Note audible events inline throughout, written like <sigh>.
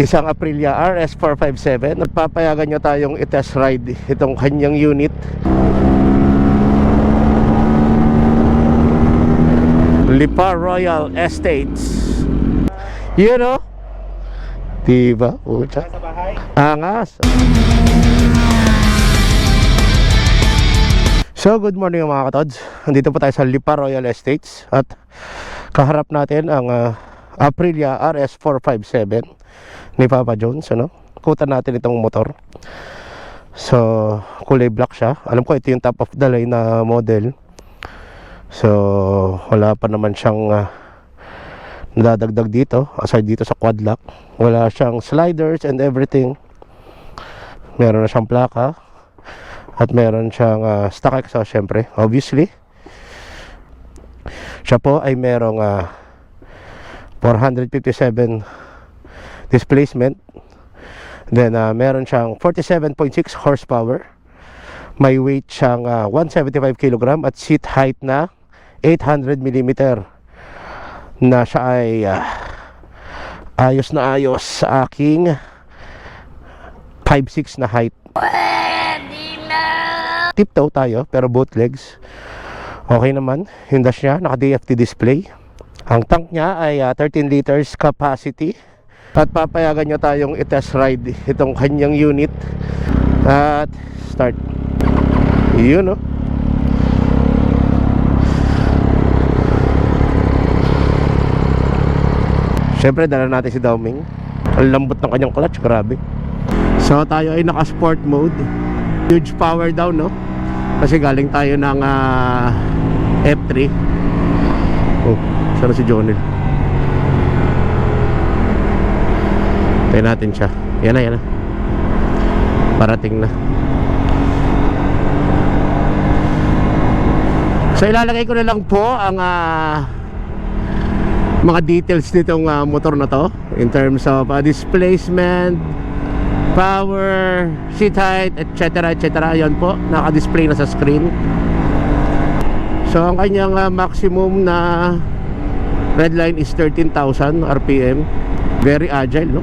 Isang Aprilia RS457. Nagpapayagan niya tayong i-test ride itong kanyang unit. Lipa Royal Estates. You know? Diba? Bahay? Angas. So, good morning mga katods. Andito po tayo sa Lipa Royal Estates at kaharap natin ang ah, Aprilia RS457 ni Papa Jones. Ano? Kutan natin itong motor. So, kulay black siya. Alam ko ito yung top of the line na model. So, wala pa naman siyang ah, nadadagdag dito. Aside dito sa quad lock. Wala siyang sliders and everything. Meron na siyang plaka. At meron siyang ah, stock exhaust syempre, obviously. Siya po ay merong ah, 457 displacement. Then ah, meron siyang 47.6 horsepower. May weight siyang ah, 175 kg at seat height na 800 mm na siya ay ah, ayos na ayos sa aking 5'6 na height. Tiptoe tayo pero both legs. Okay naman. Yung dash niya, naka DFT display. Ang tank niya ay ah, 13 liters capacity. At papayagan niya tayong i-test ride itong kanyang unit. At start. Yun no. Siyempre, dala natin si Daoming. Ang lambot ng kanyang clutch, grabe. So, tayo ay naka-sport mode. Huge power down, no? Kasi galing tayo ng ah, F3. Oh, sana si Jonel. Tayo natin siya. Yan na, yan na. Parating na. So, ilalagay ko na lang po ang ah, mga details nitong ah, motor na to in terms of ah, displacement, power, seat height, etc. etc. Yan po, naka-display na sa screen. So ang kanyang ah, maximum na red line is 13,000 RPM. Very agile, no?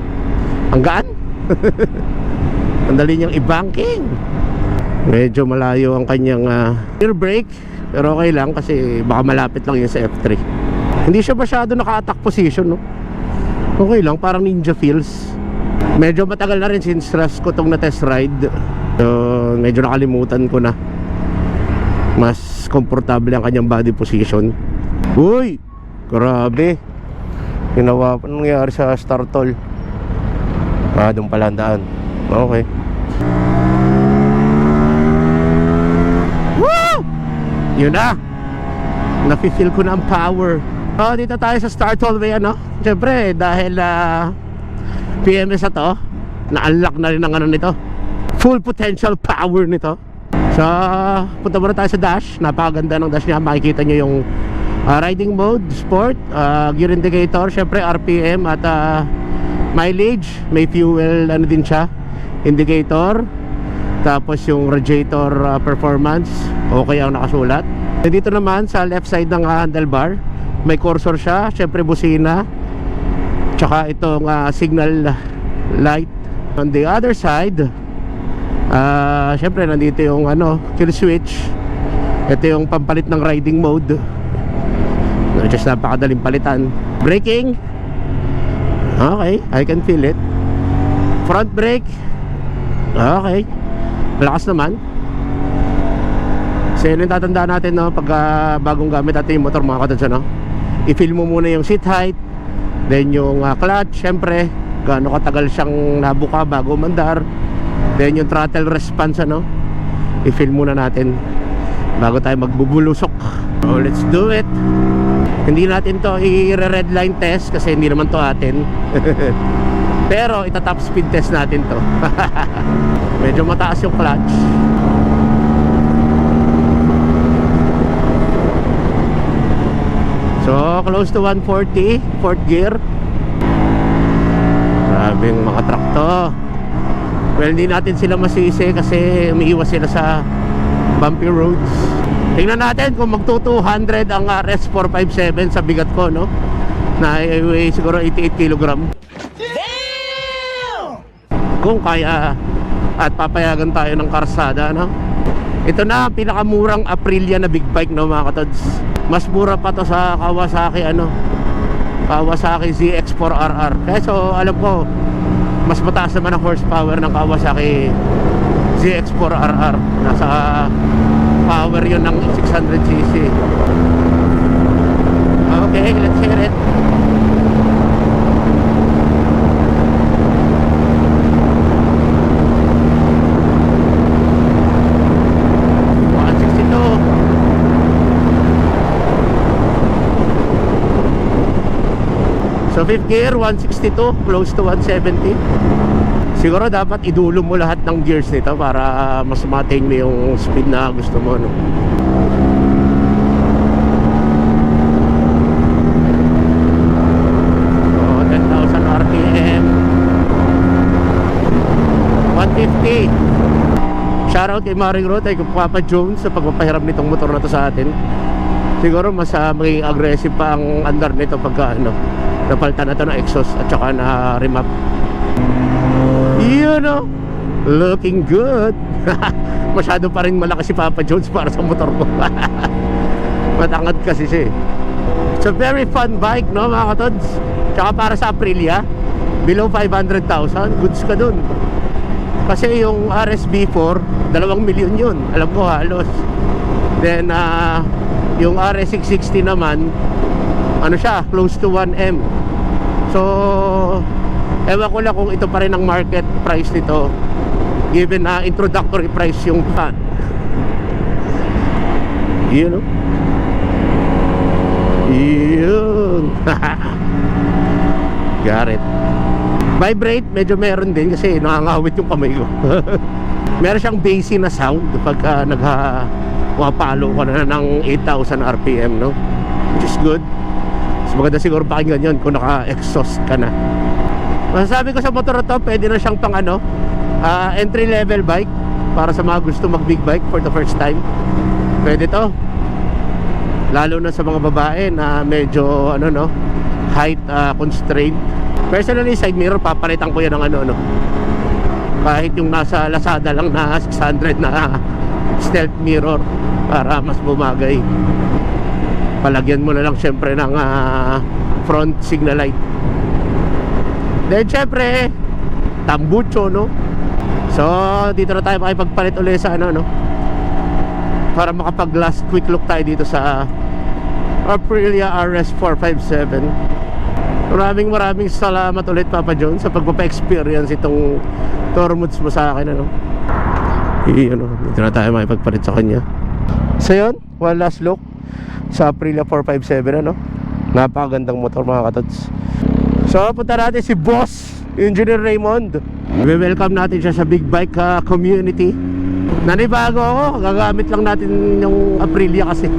Ang gaan. <laughs> ang dali niyang i-banking. Medyo malayo ang kanyang ah, rear brake. Pero okay lang kasi baka malapit lang yun sa F3. Hindi siya masyado naka-attack position, no? Okay lang, parang ninja feels. Medyo matagal na rin since last ko tong na-test ride. So, medyo nakalimutan ko na. Mas komportable ang kanyang body position. Uy! Grabe! Ginawa pa nangyari sa Startol. Ah, doon pala daan. Okay. Woo! Yun na! Nafe-feel ko na ang power. Oh, dito tayo sa Startol Way, ano? Siyempre, dahil ah, PMS na to, na-unlock na rin ang ano nito. Full potential power nito. So, punta muna tayo sa dash. Napakaganda ng dash niya. Makikita nyo yung ah, riding mode, sport, ah, gear indicator, syempre RPM at ah, mileage. May fuel, ano din siya, indicator. Tapos yung radiator ah, performance, okay ang nakasulat. Eh, Dito naman sa left side ng ah, handlebar, may cursor siya, syempre busina. Tsaka itong ah, signal light. On the other side, ah syempre nandito yung ano, kill switch. Ito yung pampalit ng riding mode. Is napakadaling palitan. Braking. Okay, I can feel it. Front brake. Okay. Malakas naman. So yun yung tatandaan natin no, pag ah, bagong gamit natin yung motor mga katods no? I-feel mo muna yung seat height, then yung ah, clutch, syempre, gaano katagal siyang nabuka bago mandar. Then yung throttle response ano, i-feel muna natin bago tayo magbubulusok. So let's do it. Hindi natin to i-red test kasi hindi naman to atin. <laughs> Pero ita-top speed test natin to. <laughs> Medyo mataas yung clutch. So, close to 140, fourth gear. Grabing mga truck to. Well, hindi natin sila masisi kasi umiiwas sila sa bumpy roads. Tingnan natin kung magto 200 ang RS457 sa bigat ko, no? Na i-weigh siguro 88 kg. kung kaya at papayagan tayo ng karsada no? ito na ang pinakamurang Aprilia na big bike no mga katods mas mura pa to sa Kawasaki ano Kawasaki ZX4RR Kaso alam ko mas mataas naman ang horsepower ng Kawasaki ZX4RR nasa power yun ng 600cc okay let's hear it. So fifth gear, 162, close to 170. Siguro dapat idulo mo lahat ng gears nito para mas maintain mo yung speed na gusto mo. No? So, 10,000 RPM. 150. Shoutout kay Maring Rote, kay Papa Jones sa pagpapahiram nitong motor na to sa atin. Siguro mas uh, maging aggressive pa ang andar nito pagka ano, napalitan na to ng exhaust at saka na remap. You know, looking good. <laughs> Masyado pa rin malaki si Papa Jones para sa motor ko. <laughs> Matangad kasi siya eh. It's a very fun bike, no mga katods? Tsaka para sa Aprilia, below 500,000, goods ka dun. Kasi yung RSB4, dalawang milyon yun. Alam ko halos. Then, ah, yung RS660 naman, ano siya, close to 1M. So, ewan ko lang kung ito pa rin ang market price nito. Given na introductory price yung fan. Yun, no? Yun. <laughs> Got it. Vibrate, medyo meron din kasi nakangawit yung kamay ko. <laughs> meron siyang bassy na sound pagka nagha wapalo ka na ng 8,000 RPM, no? Which is good. Mas maganda siguro pakinggan yun kung naka-exhaust ka na. Masasabi ko sa motor to, pwede na siyang pang ano, ah, entry level bike para sa mga gusto mag big bike for the first time. Pwede to. Lalo na sa mga babae na medyo ano no, height ah, constraint. Personally, side mirror papalitan ko yan ng ano no. Kahit yung nasa Lazada lang na 600 na stealth mirror para mas bumagay. Palagyan mo na lang syempre ng ah, front signal light. Then syempre, tambucho no. So, dito na tayo makipagpalit ulit sa ano no. Para makapag last quick look tayo dito sa Aprilia RS457. Maraming maraming salamat ulit Papa John sa pagpapa-experience itong Tormuds mo sa akin ano. Iyon oh, dito na tayo makipagpalit sa kanya. So yun, one last look sa Aprilia 457 ano. Napakagandang motor mga katods. So punta natin si Boss Engineer Raymond. We-welcome natin siya sa Big Bike ah, community. Nanibago ako, gagamit lang natin yung Aprilia kasi. <laughs>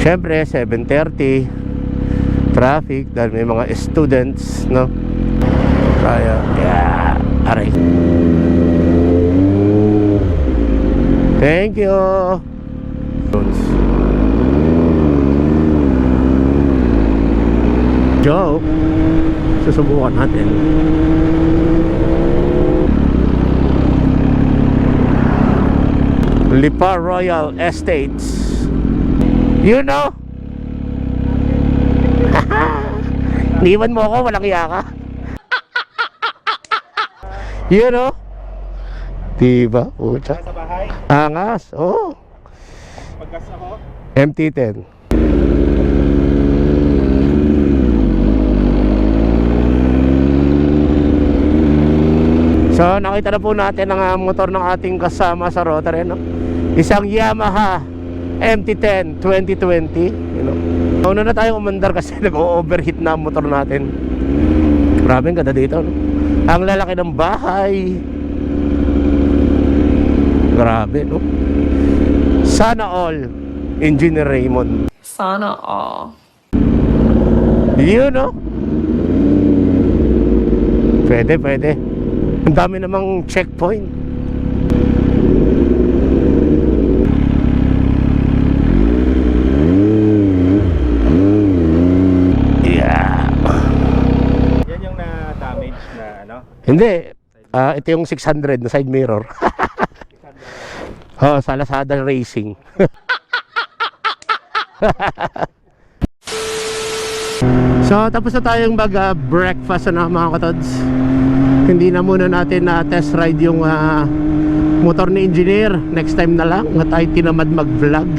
Siyempre, 7.30 Traffic dahil may mga students, no? Kaya, yeah, aray Thank you Susubukan natin. Lipa Royal Estates. You know? <laughs> Niwan mo ako, walang iya ka. <laughs> You know? Diba? Bahay, Angas, oh. Pagkas ako, MT-10 So nakita na po natin ang ah, motor ng ating kasama sa Rotary no? Isang Yamaha MT-10 2020 you know? Una na tayong umandar kasi <laughs> nag-overheat na ang motor natin Grabe ang ganda dito no? Ang lalaki ng bahay Grabe no? Sana all Engineer Raymond Sana all. Yun no? Pwede, pwede Ang dami namang checkpoint Yeah yan yung na-damage. ano? Hindi. Ah, ito yung 600 na side mirror. <laughs> oh, sa Lazada Racing. <laughs> so, tapos na tayong mag-breakfast ano, mga katods. Hindi na muna natin na test ride yung ah, motor ni engineer. Next time na lang. Na tayo tinamad mag-vlog. <laughs>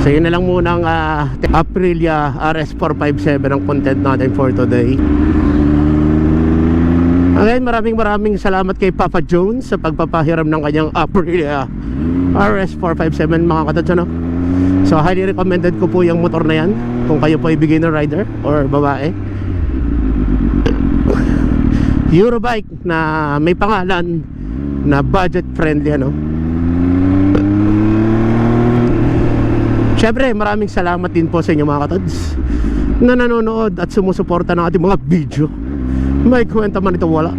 So yun na lang muna ang ah, Aprilia RS457 ang content natin for today. Again, maraming maraming salamat kay Papa Jones sa pagpapahiram ng kanyang <laughs> Aprilia RS457 mga katods ano. So highly recommended ko po yung motor na yan kung kayo po ay beginner rider or babae. Eurobike na may pangalan na budget friendly ano. Siyempre, maraming salamat din po sa inyo mga katods na nanonood at sumusuporta ng ating mga video. May kwenta man ito wala.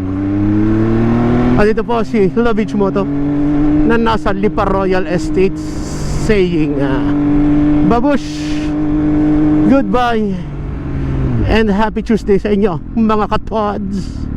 At ito po si Lovich Moto na nasa Lipa Royal Estate saying uh, Babush, goodbye and happy Tuesday sa inyo mga katods.